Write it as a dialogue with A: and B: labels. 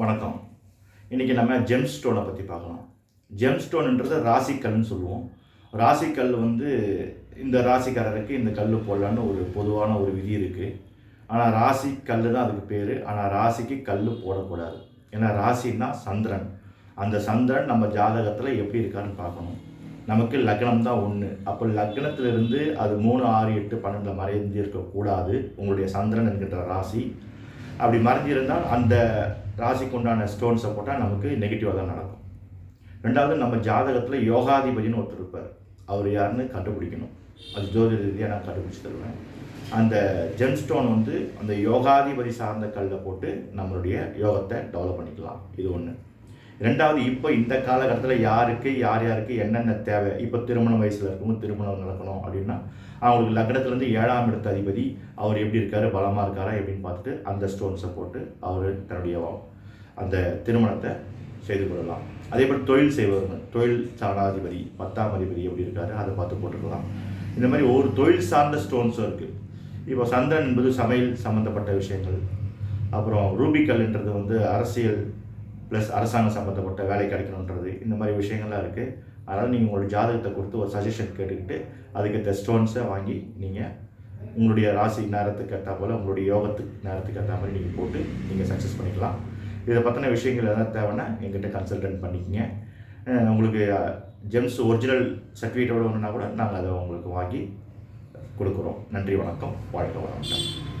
A: வணக்கம். இன்றைக்கி நம்ம ஜெம் ஸ்டோனை பற்றி பார்க்கலாம். ஜெம் ஸ்டோனுன்றது ராசிக்கல்னு சொல்லுவோம். ராசிக்கல் வந்து இந்த ராசிக்காரருக்கு இந்த கல் போடலான்னு ஒரு பொதுவான ஒரு விதி இருக்குது ஆனால் ராசி கல் தான் அதுக்கு பேர். ஆனால் ராசிக்கு கல் போடக்கூடாது. ஏன்னா ராசின்னா சந்திரன். அந்த சந்திரன் நம்ம ஜாதகத்தில் எப்படி இருக்கான்னு பார்க்கணும். நமக்கு லக்னம் தான் ஒன்று அப்போ லக்னத்திலிருந்து அது மூணு ஆறு எட்டு பன்னெண்டில் மறைந்து இருக்கக்கூடாது உங்களுடைய சந்திரன் என்கின்ற ராசி. அப்படி மறைஞ்சிருந்தால் அந்த ராசிக்கு உண்டான ஸ்டோன்ஸை போட்டால் நமக்கு நெகட்டிவாக தான் நடக்கும். ரெண்டாவது நம்ம ஜாதகத்தில் யோகாதிபதினு ஒருத்தர் இருப்பார். அவர் யாருன்னு கண்டுபிடிக்கணும். அது ஜோதிட ரீதியாக நான் கண்டுபிடிச்சி தருவேன். அந்த ஜெம் ஸ்டோன் வந்து அந்த யோகாதிபதி சார்ந்த கல்லை போட்டு நம்மளுடைய யோகத்தை டெவலப் பண்ணிக்கலாம். இது ஒன்று ரெண்டாவது இப்போ இந்த காலகட்டத்தில் யாருக்கு யார் யாருக்கு என்னென்ன தேவை? இப்போ திருமண வயசில் இருக்கணும் திருமணம் நடக்கணும் அப்படின்னா அவங்களுக்கு லக்னத்துலேருந்து ஏழாம் இடத்த அதிபதி அவர் எப்படி இருக்காரு பலமாக இருக்காரா எப்படின்னு பார்த்துட்டு அந்த ஸ்டோன்ஸை போட்டு அவர் தன்னுடைய அந்த திருமணத்தை செய்து கொள்ளலாம். அதே போல் தொழில் செய்வவங்க தொழில் சாணாதிபதி பத்தாம் அதிபதி எப்படி இருக்காரு அதை பார்த்து போட்டுக்கலாம். இந்த மாதிரி ஒவ்வொரு தொழில் சார்ந்த ஸ்டோன்ஸும் இருக்குது இப்போ சந்திரன் என்பது சமையல் சம்மந்தப்பட்ட விஷயங்கள். அப்புறம் ரூபிக்கல்ன்றது வந்து அரசியல் ப்ளஸ் அரசாங்கம் சம்மந்தப்பட்ட வேலை கிடைக்கணுன்றது இந்த மாதிரி விஷயங்கள்லாம் இருக்குது அதனால் நீங்கள் உங்களோட ஜாதகத்தை கொடுத்து ஒரு சஜஷன் கேட்டுக்கிட்டு அதுக்கேற்ற ஸ்டோன்ஸை வாங்கி நீங்கள் உங்களுடைய ராசி நேரத்துக்கு ஏற்ற போல் உங்களுடைய யோகத்துக்கு நேரத்துக்கு ஏற்ற மாதிரி நீங்கள் போட்டு நீங்கள் சக்ஸஸ் பண்ணிக்கலாம். இதை பற்றின விஷயங்கள் எதாவது தேவைன்னா எங்கிட்ட கன்சல்டன்ட் பண்ணிக்கங்க. உங்களுக்கு ஜெம்ஸ் ஒரிஜினல் சர்டிஃபிகேட்டோட ஒன்றுனா கூட நாங்கள் அதை உங்களுக்கு வாங்கி கொடுக்குறோம். நன்றி வணக்கம். வாழ்க்கை வணக்கம்